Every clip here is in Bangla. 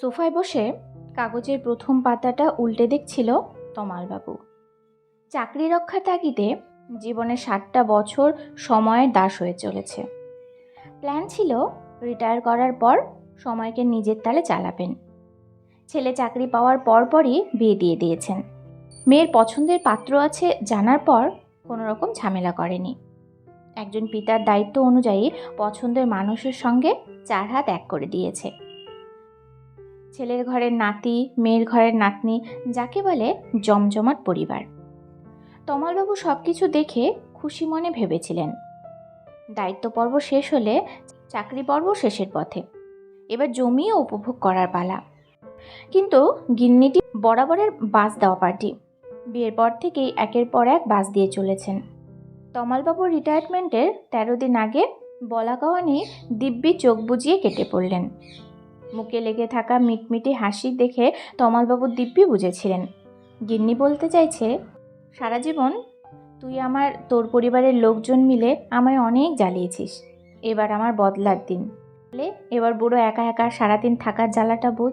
সোফায় বসে কাগজের প্রথম পাতাটা উল্টে দেখছিল তমালবাবু। চাকরি রক্ষার তাগিদে জীবনে ষাটটা বছর সময়ের দাস হয়ে চলেছে। প্ল্যান ছিল রিটায়ার করার পর সময়কে নিজের তালে চালাবেন। ছেলে চাকরি পাওয়ার পরপরই বিয়ে দিয়ে দিয়েছেন। মেয়ের পছন্দের পাত্র আছে জানার পর কোনো রকম ঝামেলা করেনি। একজন পিতার দায়িত্ব অনুযায়ী পছন্দের মানুষের সঙ্গে চার হাত এক করে দিয়েছে। ছেলের ঘরের নাতি, মেয়ের ঘরের নাতনি, যাকে বলে জমজমাট পরিবার। তমালবাবু সব কিছু দেখে খুশি মনে ভেবেছিলেন। দায়িত্ব পর্ব শেষ হলে চাকরি পর্ব শেষের পথে। এবার জমিও উপভোগ করার পালা। কিন্তু গিন্নিটি বরাবরের বাস দেওয়া পার্টি। বিয়ের পর থেকেই একের পর এক বাস দিয়ে চলেছেন। তমালবাবুর রিটায়ারমেন্টের তেরো দিন আগে বলা কওয়া নিয়ে দিব্যি চোখ বুজিয়ে কেটে পড়লেন। মুখে লেগে থাকা মিটমিটি হাসি দেখে তমালবাবু দিব্যি বুঝেছিলেন। গিন্নি বলতে চাইছে, সারা জীবন তুই আমার, তোর পরিবারের লোকজন মিলে আমায় অনেক জ্বালিয়েছিস। এবার আমার বদলার দিন। এবার বুড়ো একা একা সারাদিন থাকার জ্বালাটা বুঝ।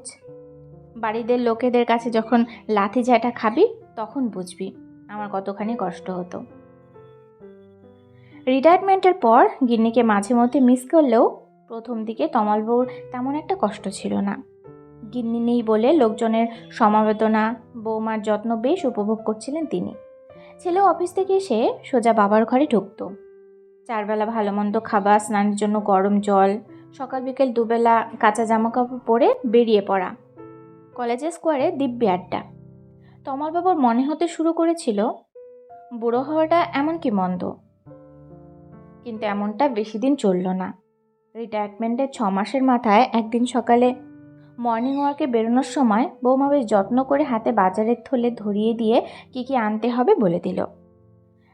বাড়িদের লোকেদের কাছে যখন লাথি ঝাঁটা খাবি, তখন বুঝবি আমার কতখানি কষ্ট হতো। রিটায়ারমেন্টের পর গিন্নিকে মাঝে মধ্যে মিস করলেও প্রথম দিকে তমালবউর তেমন একটা কষ্ট ছিল না। গিন্নি নেই বলে লোকজনের সমাবেদনা বৌমার যত্ন বেশ উপভোগ করছিলেন তিনি। ছেলে অফিস থেকে এসে সোজা বাবার ঘরে ঢুকত। চারবেলা ভালো মন্দ খাবার, স্নানের জন্য গরম জল, সকাল বিকেল দুবেলা কাঁচা জামা কাপড় পরে বেরিয়ে পড়া। কলেজের স্কোয়ারে দিব্যি আড্ডা। তমাল তমালবাবুর মনে হতে শুরু করেছিল, বুড়ো হওয়াটা এমন কি মন্দ। কিন্তু এমনটা বেশি দিন চলল না। রিটায়ারমেন্টের ছ মাসের মাথায় একদিন সকালে মর্নিং ওয়াকে বেরোনোর সময় বৌমা বেশ যত্ন করে হাতে বাজারের থলে ধরিয়ে দিয়ে কি কি আনতে হবে বলে দিল।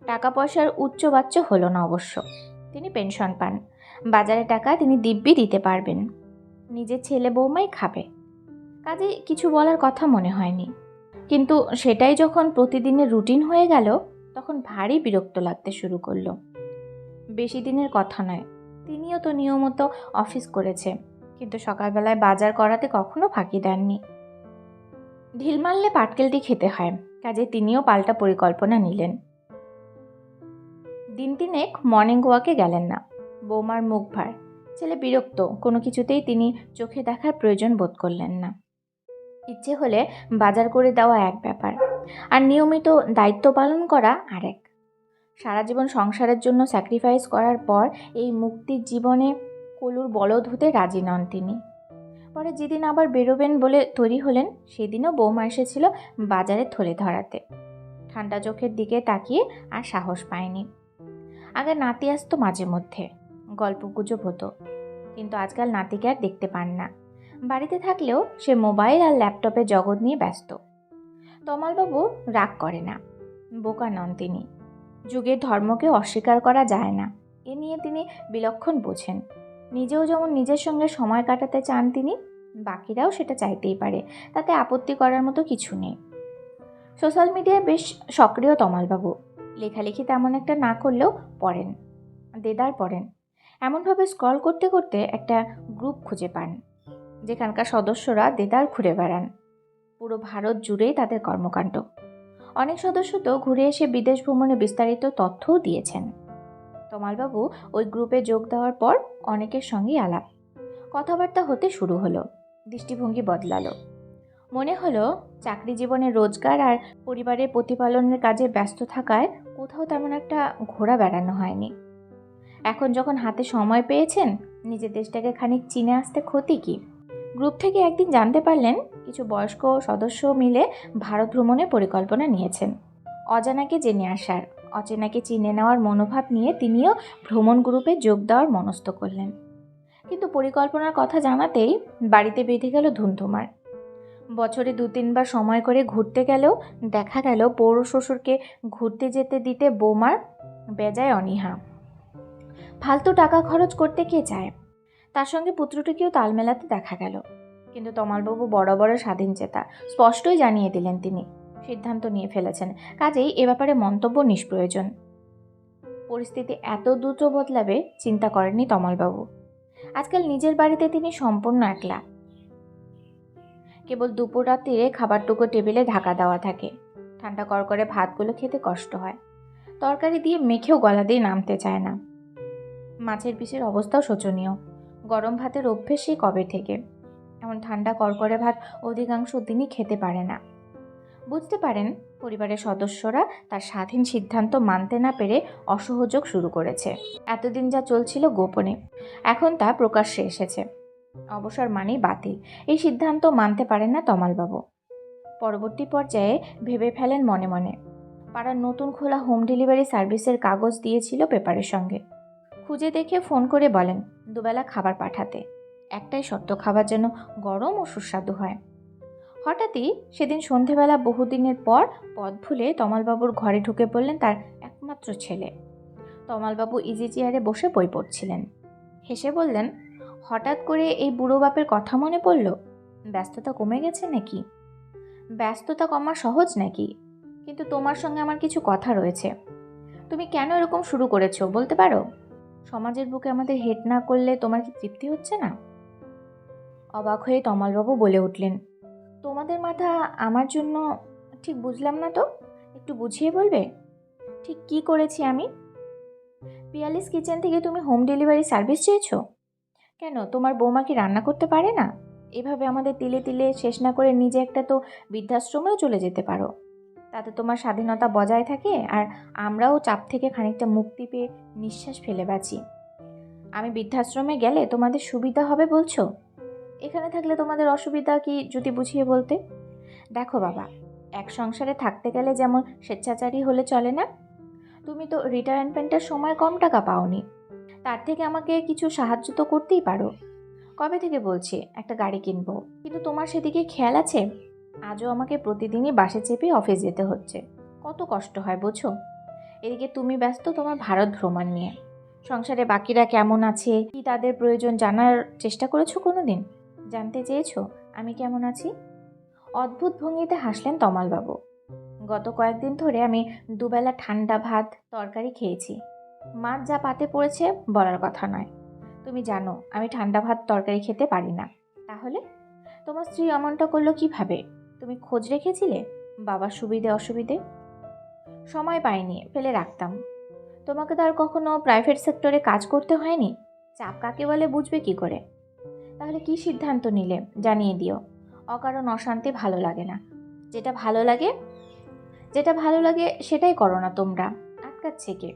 টাকা পয়সার উচ্চ বাচ্চ হলো না অবশ্য। তিনি পেনশন পান। বাজারে টাকা তিনি দিব্যি দিতে পারবেন। নিজের ছেলে বৌমাই খাবে। কাজে কিছু বলার কথা মনে হয়নি। কিন্তু সেটাই যখন প্রতিদিনের রুটিন হয়ে গেল, তখন ভারী বিরক্ত লাগতে শুরু করল। বেশি দিনের কথা নয়। তিনিও তো নিয়মিত অফিস করেছে। কিন্তু সকালবেলায় বাজার করাতে কখনো ফাঁকি দেননি। ঢিল মারলে পাটকেলটি খেতে হয়, কাজে তিনিও পাল্টা পরিকল্পনা নিলেন। দিন তিনেক মর্নিং ওয়াকে গেলেন না, বৌমার মুখ ভার। ছেলে বিরক্ত, কোনো কিছুতেই তিনি চোখে দেখার প্রয়োজন বোধ করলেন না। ইচ্ছে হলে বাজার করে দেওয়া এক ব্যাপার। আর নিয়মিত দায়িত্ব পালন করা আরেক। সারা জীবন সংসারের জন্য স্যাক্রিফাইস করার পর এই মুক্তির জীবনে কলুর বলদ হতে রাজি নন তিনি। পরে যেদিন আবার বেরোবেন বলে তৈরি হলেন, সেদিনও বৌমা এসেছিল বাজারে থলে ধরাতে। ঠান্ডা চোখের দিকে তাকিয়ে আর সাহস পায়নি। আগে নাতি আসতো মাঝে মধ্যে, গল্প গুজব হতো। কিন্তু আজকাল নাতিকে আর দেখতে পান না। বাড়িতে থাকলেও সে মোবাইল আর ল্যাপটপের জগৎ নিয়ে ব্যস্ত। তমালবাবু রাগ করে না, বোকা নন তিনি। যুগের ধর্মকে অস্বীকার করা যায় না। এ নিয়ে তিনি বিলক্ষণ বোঝেন। নিজেও যেমন নিজের সঙ্গে সময় কাটাতে চান তিনি, বাকিরাও সেটা চাইতেই পারে, তাতে আপত্তি করার মতো কিছু নেই। সোশ্যাল মিডিয়ায় বেশ সক্রিয় তমালবাবু। লেখালেখি তেমন একটা না করলেও পড়েন, দেদার পড়েন। এমনভাবে স্ক্রল করতে করতে একটা গ্রুপ খুঁজে পান, যেখানকার সদস্যরা দেদার ঘুরে বেড়ান। পুরো ভারত জুড়েই তাদের কর্মকাণ্ড। অনেক সদস্য তো ঘুরে এসে বিদেশ ভ্রমণে বিস্তারিত তথ্যও দিয়েছেন। তমালবাবু ওই গ্রুপে যোগ দেওয়ার পর অনেকের সঙ্গেই আলাপ। কথাবার্তা হতে শুরু হলো। দৃষ্টিভঙ্গি বদলালো। মনে হলো চাকরি জীবনে রোজগার আর পরিবারের প্রতিপালনের কাজে ব্যস্ত থাকায় কোথাও তেমন একটা ঘোরা বেড়ানো হয়নি। এখন যখন হাতে সময় পেয়েছেন, নিজের দেশটাকে খানিক চিনে আসতে ক্ষতি কি? গ্রুপ থেকে একদিন জানতে পারলেন কিছু বয়স্ক সদস্য মিলে ভারত ভ্রমণের পরিকল্পনা নিয়েছেন। অজানাকে জেনে আসার, অচেনাকে চিনে নেওয়ার মনোভাব নিয়ে তিনিও ভ্রমণ গ্রুপে যোগ দেওয়ার মনস্থ করলেন। কিন্তু পরিকল্পনার কথা জানাতেই বাড়িতে বেঁধে গেল ধুমধুমার বছরে দু তিনবার সময় করে ঘুরতে গেলেও দেখা গেল পৌর শ্বশুরকে ঘুরতে যেতে দিতে বোমার বেজায় অনীহা। ফালতু টাকা খরচ করতে কে চায়? তার সঙ্গে পুত্রটিকেও তাল মেলাতে দেখা গেল। কিন্তু তমালবাবু বড় বড় স্বাধীন চেতা স্পষ্টই জানিয়ে দিলেন তিনি, সিদ্ধান্ত নিয়ে ফেলেছেন। কাজেই এ ব্যাপারে মন্তব্য নিষ্প্রয়োজন। পরিস্থিতি এত দ্রুত বদলাবে, চিন্তা করেননি তমালবাবু। আজকাল নিজের বাড়িতে তিনি সম্পূর্ণ একলা। কেবল দুপুর রাত্রিরে খাবারটুকু টেবিলে ঢাকা দেওয়া থাকে। ঠান্ডা করকরে ভাতগুলো খেতে কষ্ট হয়। তরকারি দিয়ে মেখেও গলা দিয়ে নামতে চায় না। মাছের পিসের অবস্থাও শোচনীয়। গরম ভাতের অভ্যেসই কবে থেকে? এমন ঠান্ডা করকরে ভাত অধিকাংশ দিনই খেতে পারে না। বুঝতে পারেন, পরিবারের সদস্যরা তার স্বাধীন সিদ্ধান্ত মানতে না পেরে অসহযোগ শুরু করেছে। এতদিন যা চলছিল গোপনে, এখন তা প্রকাশ্যে এসেছে। অবসর মানেই বাতিল। এই সিদ্ধান্ত মানতে পারেন না তমালবাবু। পরবর্তী পর্যায়ে ভেবে ফেলেন মনে মনে। পাড়ার নতুন খোলা হোম ডেলিভারি সার্ভিসের কাগজ দিয়েছিল পেপারের সঙ্গে। খুঁজে দেখে ফোন করে বলেন, দুবেলা খাবার পাঠাতে। একটাই শর্ত, খাবার যেন গরম ও সুস্বাদু হয়। হঠাৎই সেদিন সন্ধেবেলা বহুদিনের পর পথ ভুলে তমালবাবুর ঘরে ঢুকে পড়লেন তার একমাত্র ছেলে। তমালবাবু ইজি চেয়ারে বসে বই পড়ছিলেন। হেসে বললেন, হঠাৎ করে এই বুড়ো বাপের কথা মনে পড়ল? ব্যস্ততা কমে গেছে নাকি? ব্যস্ততা কমা সহজ নাকি? কিন্তু তোমার সঙ্গে আমার কিছু কথা রয়েছে। তুমি কেন এরকম শুরু করেছ, বলতে পারো? সমাজের বুকে আমাদের হেট না করলে তোমার কি তৃপ্তি হচ্ছে না? অবাক হয়ে তমালবাবু বলে উঠলেন, তোমাদের মাথা আমার জন্য ঠিক বুঝলাম না তো, একটু বুঝিয়ে বলবে? ঠিক কি করেছি আমি? পিয়ালিস কিচেন থেকে তুমি হোম ডেলিভারি সার্ভিস চেয়েছো? কেন, তোমার বৌমা কি রান্না করতে পারে না? এভাবে আমাদের তিলে তিলে শেষ না করে নিজে একটা তো বৃদ্ধাশ্রমেও চলে যেতে পারো। তাতে তোমার স্বাধীনতা বজায় থাকে আর আমরাও চাপ থেকে খানিকটা মুক্তি পেয়ে নিঃশ্বাস ফেলে বাঁচি। আমি বৃদ্ধাশ্রমে গেলে তোমাদের সুবিধা হবে বলছো? এখানে থাকলে তোমাদের অসুবিধা কি যদি বুঝিয়ে বলতে? দেখো বাবা, এক সংসারে থাকতে গেলে যেমন স্বেচ্ছাচারী হলে চলে না? তুমি তো রিটায়ারমেন্টের সময় কম টাকা পাওনি। তার থেকে আমাকে কিছু সাহায্য তো করতেই পারো। কবে থেকে বলছি, একটা গাড়ি কিনবো? কিন্তু তোমার সেদিকে খেয়াল আছে? আজও আমাকে প্রতিদিনই বাসে চেপে অফিস যেতে হচ্ছে। কত কষ্ট হয়, বোঝো? এদিকে তুমি ব্যস্ত, তোমার ভারত ভ্রমণ নিয়ে। সংসারে বাকিরা কেমন আছে? কি তাদের প্রয়োজন জানার চেষ্টা করেছ কোনো দিন জানতে চেয়েছো আমি কেমন আছি? অদ্ভুত ভঙ্গিতে হাসলেন তমালবাবু। গত কয়েকদিন ধরে আমি দুবেলা ঠান্ডা ভাত, তরকারি খেয়েছি। মাছ যা পাতে পড়েছে বলার কথা নয়। তুমি জানো, আমি ঠান্ডা ভাত, তরকারি খেতে পারি না। তাহলে? তোমার স্ত্রী অমনটা করল কীভাবে? তুমি খোঁজ রেখেছিলে? বাবার সুবিধে, অসুবিধে? সময় পাইনি, ফেলে রাখতাম। তোমাকে তো আর কখনো প্রাইভেট সেক্টরে কাজ করতে হয়নি? চাপ কাকে বলে, বুঝবে কি করে? তাহলে কি সিদ্ধান্ত নিলে? জানিয়ে দিও। অকারণ অশান্তি ভালো লাগে না। যেটা ভালো লাগে, যেটা ভালো লাগে সেটাই করো না তোমরা। আটকাচ্ছে কে?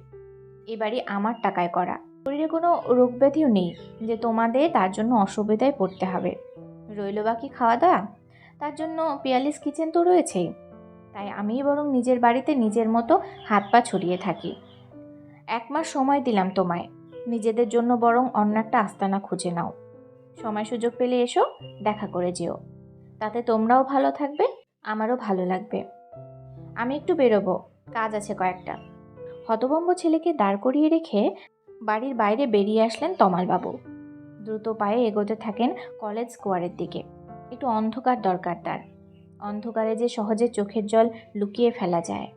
এবারই আমার টাকায় করা। শরীরে কোনো রোগ ব্যাধিও নেই। যে তোমাদের, তার জন্য অসুবিধায় পড়তে হবে। রইল বাকি খাওয়া দাওয়া তার জন্য পিয়ালিস কিচেন তো রয়েছেই। তাই আমিই বরং নিজের বাড়িতে নিজের মতো হাত পা ছড়িয়ে থাকি। এক মাস সময় দিলাম তোমায়। নিজেদের জন্য বরং অন্য একটা আস্তানা খুঁজে নাও। সময় সুযোগ পেলে এসো, দেখা করে যেও। তাতে তোমরাও ভালো থাকবে, আমারও ভালো লাগবে। আমি একটু বেরোবো, কাজ আছে কয়েকটা। হতভম্ব ছেলেকে দাঁড় করিয়ে রেখে বাড়ির বাইরে বেরিয়ে আসলেন তমালবাবু। দ্রুত পায়ে এগোতে থাকেন কলেজ স্কোয়ারের দিকে। একটু অন্ধকার দরকার তার। অন্ধকারে যে সহজে চোখের জল লুকিয়ে ফেলা যায়।